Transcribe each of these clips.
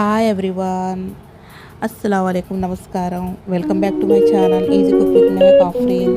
Hi everyone అస్సలం అయికం నమస్కారం welcome back to my channel easy cook with me Kafreen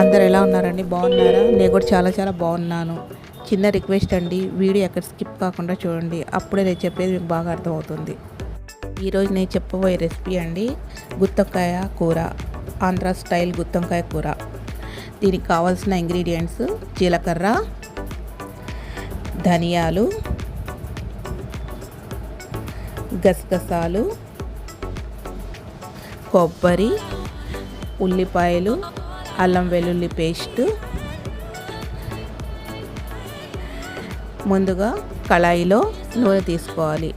అందరు ఎలా ఉన్నారండి? బాగున్నారా? నేను కూడా చాలా చాలా బాగున్నాను. చిన్న రిక్వెస్ట్ అండి వీడియో ఎక్కడ స్కిప్ కాకుండా చూడండి. అప్పుడే నేను చెప్పేది మీకు బాగా అర్థమవుతుంది. ఈరోజు నేను చెప్పబోయే రెసిపీ అండి గుత్తొక్కాయ కూర. ఆంధ్ర స్టైల్ గుత్తొంకాయ కూర. దీనికి కావాల్సిన ఇంగ్రీడియంట్స్ జీలకర్ర ధనియాలు గసగసాలు కొబ్బరి ఉల్లిపాయలు అల్లం వెల్లుల్లి పేస్ట్ ముందుగా కళాయిలో నూనె తీసుకోవాలి.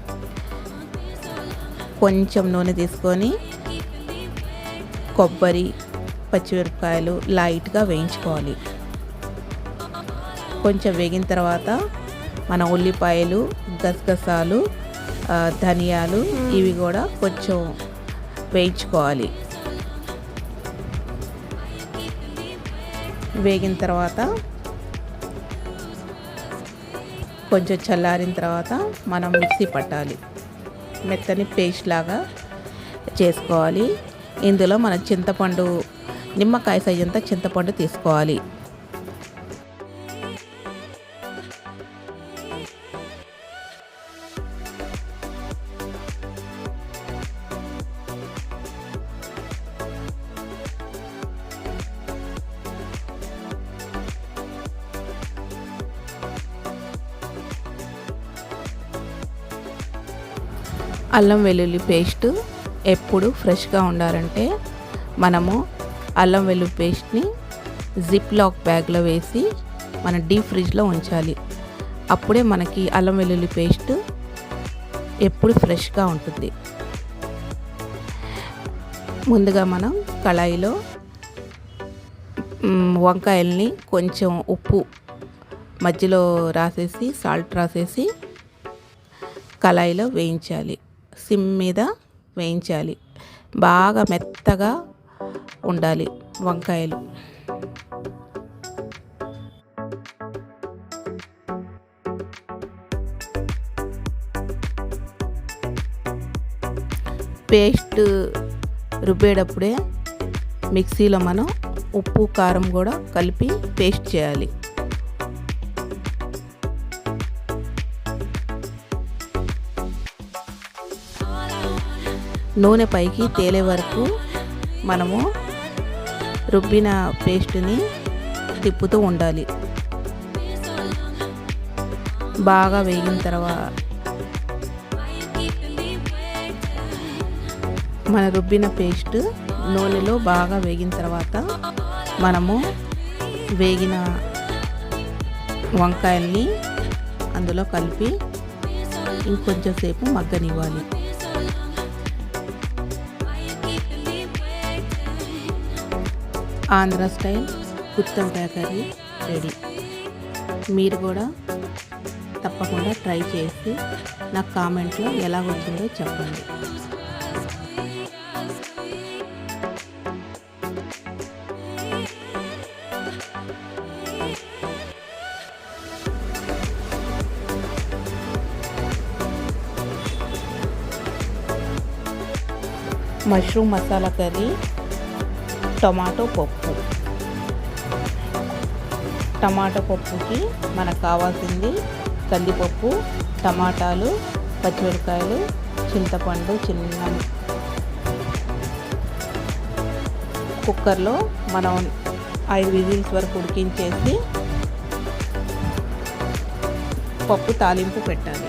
కొంచెం నూనె తీసుకొని కొబ్బరి పచ్చిమిరపకాయలు లైట్గా వేయించుకోవాలి. కొంచెం వేగిన తర్వాత మన ఉల్లిపాయలు గసగసాలు ధనియాలు ఇవి కూడా కొంచెం వేయించుకోవాలి. వేగిన తర్వాత కొంచెం చల్లారిన తర్వాత మనం మిక్సీ పట్టాలి. మెత్తని పేస్ట్ లాగా చేసుకోవాలి. ఇందులో మన చింతపండు నిమ్మకాయ సైజ్ అంతా చింతపండు తీసుకోవాలి. అల్లం వెల్లుల్లి పేస్ట్ ఎప్పుడు ఫ్రెష్గా ఉండాలంటే మనము అల్లం వెల్లుల్లి పేస్ట్ని జిప్ లాక్ బ్యాగ్లో వేసి మన డీప్ ఫ్రిడ్జ్లో ఉంచాలి. అప్పుడే మనకి అల్లం వెల్లుల్లి పేస్ట్ ఎప్పుడు ఫ్రెష్గా ఉంటుంది. ముందుగా మనం కళాయిలో వంకాయల్ని కొంచెం ఉప్పు మధ్యలో రాసేసి సాల్ట్ రాసేసి కళాయిలో వేయించాలి. సిమ్ మీద వేయించాలి. బాగా మెత్తగా ఉండాలి వంకాయలు. పేస్ట్ రుబ్బేటప్పుడే మిక్సీలో మనం ఉప్పు కారం కూడా కలిపి పేస్ట్ చేయాలి. నూనె పైకి తేలే వరకు మనము రుబ్బిన పేస్ట్ని తిప్పుతూ ఉండాలి. బాగా వేగిన తర్వాత మన రుబ్బిన పేస్ట్ నూనెలో బాగా వేగిన తర్వాత మనము వేగిన వంకాయల్ని అందులో కలిపి ఇంకొంచెం సేపు మగ్గనివ్వాలి. ఆంధ్ర స్టైల్ గుత్తొంకాయ కర్రీ రెడీ. మీరు కూడా తప్పకుండా ట్రై చేసి నాకు కామెంట్లో ఎలా వచ్చిందో చెప్పండి. మష్రూమ్ మసాలా కర్రీ టమాటో పప్పు. టమాటో పప్పుకి మనకు కావాల్సింది కందిపప్పు టమాటాలు పచ్చిమిరపకాయలు చింతపండు చిన్న కుక్కర్లో మనం ఐదు విజిల్స్ వరకు ఉడికించేసి పప్పు తాలింపు పెట్టాలి.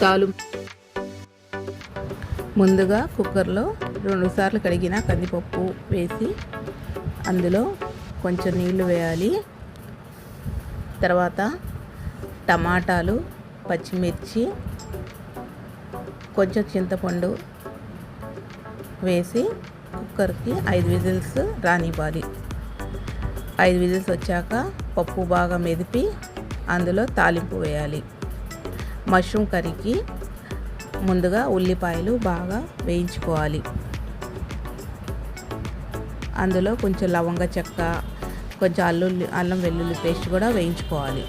తాలింపు ముందుగా కుక్కర్లో రెండు సార్లు కడిగిన కందిపప్పు వేసి అందులో కొంచెం నీళ్ళు వేయాలి. తర్వాత టమాటాలు పచ్చిమిర్చి కొంచెం చింతపండు వేసి కుక్కర్కి ఐదు విజిల్స్ రానివ్వాలి. ఐదు విజిల్స్ వచ్చాక పప్పు బాగా మెదిపి అందులో తాలింపు వేయాలి. మష్రూమ్ కర్రీకి ముందుగా ఉల్లిపాయలు బాగా వేయించుకోవాలి. అందులో కొంచెం లవంగ చెక్క కొంచెం అల్లుల్లి అల్లం వెల్లుల్లి పేస్ట్ కూడా వేయించుకోవాలి.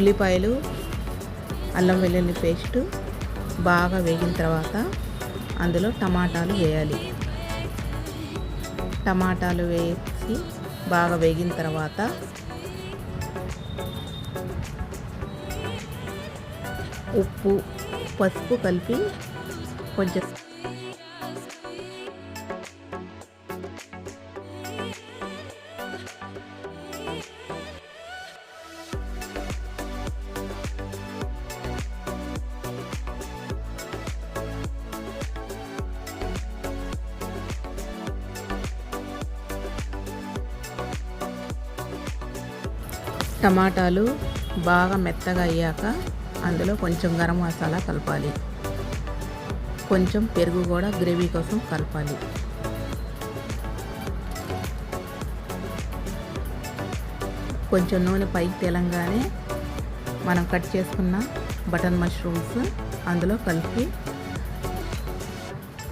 ఉల్లిపాయలు అల్లం వెల్లుల్లి పేస్ట్ బాగా వేగిన తర్వాత అందులో టమాటాలు వేయాలి. టమాటాలు వేసి బాగా వేగిన తర్వాత ఉప్పు పసుపు కలిపి కొంచెం టమాటాలు బాగా మెత్తగా అయ్యాక అందులో కొంచెం గరం మసాలా కలపాలి. కొంచెం పెరుగు కూడా గ్రేవీ కోసం కలపాలి. కొంచెం నూనె పైకి తెలంగానే మనం కట్ చేసుకున్న బటన్ మష్రూమ్స్ అందులో కలిపి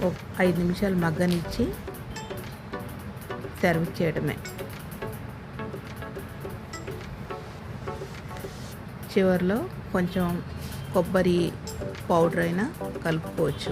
ఒక ఐదు నిమిషాలు మగ్గనిచ్చి సర్వ్ చేయడమే. చివరిలో కొంచెం కొబ్బరి పౌడర్ అయినా కలుపుకోవచ్చు.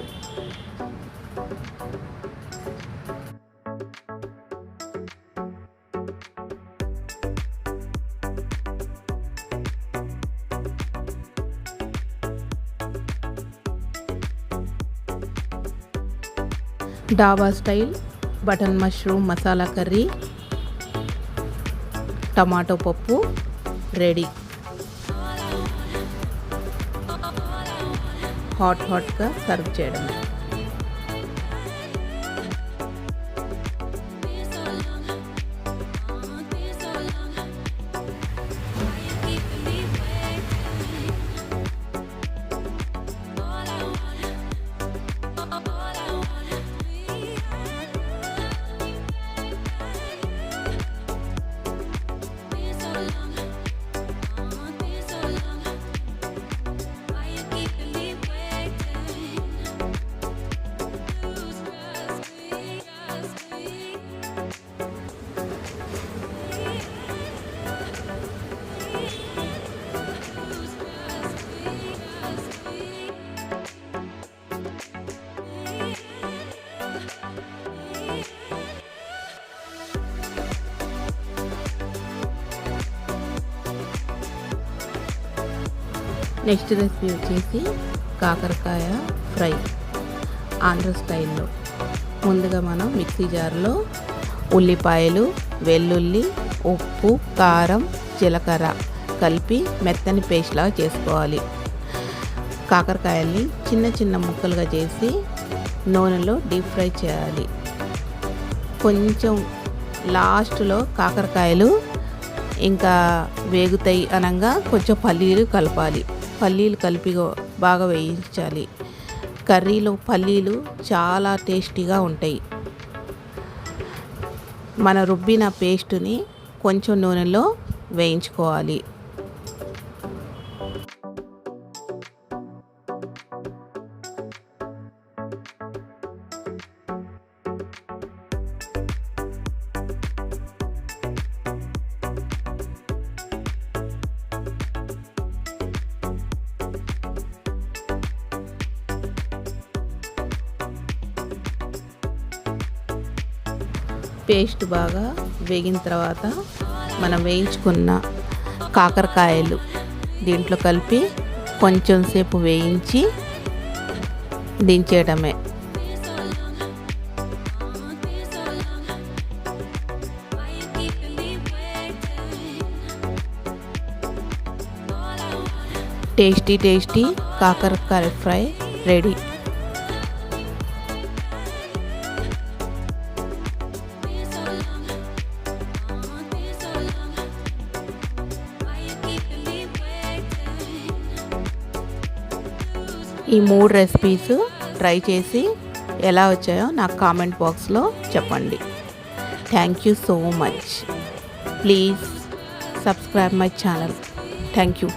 Dhaba style button mushroom masala curry tomato పప్పు రెడీ. హాట్ హాట్గా సర్వ్ చేయడమే నెక్స్ట్ రెసిపీ వచ్చేసి కాకరకాయ ఫ్రై. ఆంధ్ర స్టైల్లో. ముందుగా మనం మిక్సీ జార్లో ఉల్లిపాయలు వెల్లుల్లి ఉప్పు కారం జీలకర్ర కలిపి మెత్తని పేస్ట్లాగా చేసుకోవాలి. కాకరకాయల్ని చిన్న చిన్న ముక్కలుగా చేసి నూనెలో డీప్ ఫ్రై చేయాలి. కొంచెం లాస్ట్లో కాకరకాయలు ఇంకా వేగుతాయి అనగా కొంచెం పల్లీలు కలపాలి. పల్లీలు కలిపి బాగా వేయించాలి. కర్రీలో పల్లీలు చాలా టేస్టీగా ఉంటాయి. మన రుబ్బిన పేస్టుని కొంచెం నూనెలో వేయించుకోవాలి. పేస్ట్ బాగా వేగిన తర్వాత మనం వేయించుకున్న కాకరకాయలు దీంట్లో కలిపి కొంచెం సేపు వేయించి దించేయడమే. టేస్టీ టేస్టీ కాకరకాయ ఫ్రై రెడీ. ఈ మూడు రెసిపీస్ ట్రై చేసి ఎలా వచ్చాయో నాకు కామెంట్ బాక్స్లో చెప్పండి. Thank you so much please subscribe my channel thank you